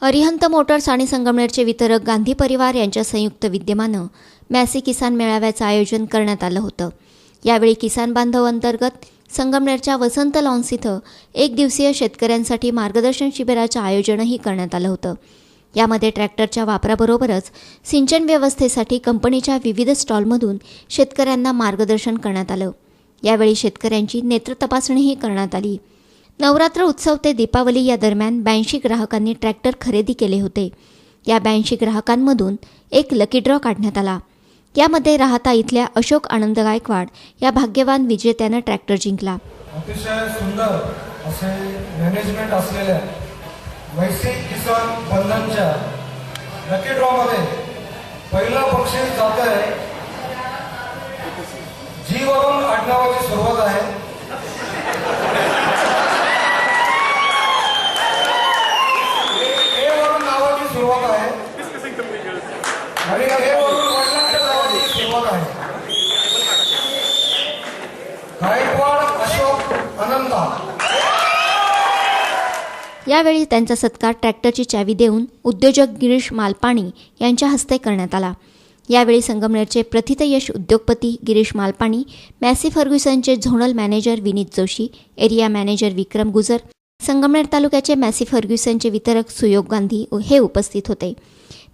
Arihant Motors आणि संगमनेरचे वितरक गांधी परिवार यांच्या संयुक्त विद्यमानं मॅसी किसान मेळाव्याचं आयोजन करण्यात आलं होतं. यावेळी किसान बांधव अंतर्गत संगमनेरच्या वसंत लॉन्स इथं एक दिवसीय शेतकऱ्यांसाठी मार्गदर्शन शिबिराचं आयोजनही करण्यात आलं होतं. यामध्ये ट्रॅक्टरच्या वापराबरोबरच सिंचन व्यवस्थेसाठी कंपनीच्या विविध स्टॉलमधून शेतकऱ्यांना मार्गदर्शन करण्यात आलं. यावेळी शेतकऱ्यांची नेत्र तपासणीही करण्यात आली. नवरात्र उत्सव ते दीपावली या दरम्यान ब्याऐंशी ग्राहकांनी ट्रॅक्टर खरेदी केले होते. या ब्याऐंशी ग्राहकांमधून एक लकी ड्रॉ काढण्यात आला. यामध्ये राहता इथल्या अशोक आनंद गायकवाड या भाग्यवान विजेत्यानं ट्रॅक्टर जिंकला. अतिशय सुंदर असे मॅनेजमेंट असलेल्या वैश्विक किसान बंधनच्या लकी ड्रॉमध्ये पहिला पक्षी जात आहे जी वरून आडनावाची सुरुवात आहे ए वरून नावाची सुरुवात आहे आणि ए वरून वडिलांच्या नावाची सुरुवात आहे गायकवाड अशोक अनंता यावेळी त्यांचा सत्कार ट्रॅक्टरची चावी देऊन उद्योजक गिरीश मालपाणी यांच्या हस्ते करण्यात आला. यावेळी संगमनेरचे प्रथितयश उद्योगपती Girish Malpani Massey फर्ग्युसनचे zonal manager Vineet Joshi area manager Vikram Gujar Sangamner तालुक्याचे मॅसी फर्ग्युसनचे वितरक सुयोग गांधी हे उपस्थित होते.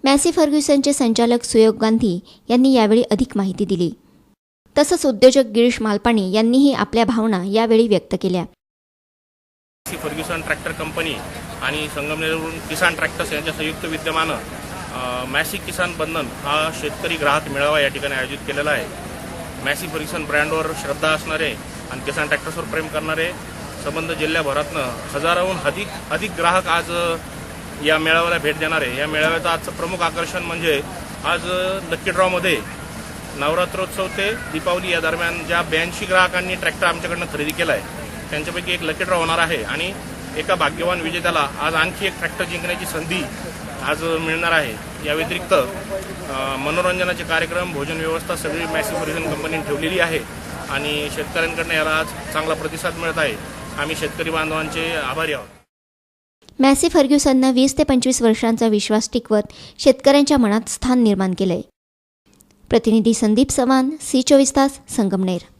मॅसी फर्ग्युसनचे संचालक सुयोग गांधी यांनी यावेळी अधिक माहिती दिली. तसंच उद्योजक गिरीश मालपाणी यांनीही आपल्या भावना यावेळी व्यक्त केल्या. सी फर्ग्युसन ट्रॅक्टर कंपनी आणि संगमनेरवरून किसान ट्रॅक्टर्स यांच्या संयुक्त विद्यमानं मॅसी किसान बंधन हा शेतकरी ग्राहक मेळावा या ठिकाणी आयोजित केलेला आहे. मॅसी फर्ग्युसन ब्रँडवर श्रद्धा असणारे आणि किसान ट्रॅक्टर्सवर प्रेम करणारे संबंध जिल्ह्याभरातनं हजाराहून अधिक अधिक ग्राहक आज या मेळाव्याला भेट देणार. आहे या मेळाव्याचं आजचं प्रमुख आकर्षण म्हणजे आज लक्की ड्रॉमध्ये नवरात्रोत्सव ते दीपावली या दरम्यान ज्या ब्याऐंशी ग्राहकांनी ट्रॅक्टर आमच्याकडनं खरेदी केला आहे त्यांच्यापैकी एक लकी ड्रॉ होणार आहे. आणि एका भाग्यवान विजेत्याला आज आणखी एक ट्रॅक्टर जिंकण्याची संधी आज मिळणार आहे. या व्यतिरिक्त मनोरंजनाचे कार्यक्रम भोजन व्यवस्था सगळी मॅसी फर्ग्युसन कंपनीने ठेवलेली आहे. आणि शेतकऱ्यांकडनं याला आज चांगला प्रतिसाद मिळत आहे. आम्ही शेतकरी बांधवांचे आभारी आहोत. मॅसी फर्ग्युसननं वीस ते पंचवीस वर्षांचा विश्वास टिकवत शेतकऱ्यांच्या मनात स्थान निर्माण केलंय. प्रतिनिधी संदीप चव्हाण सी चोवीस तास संगमनेर.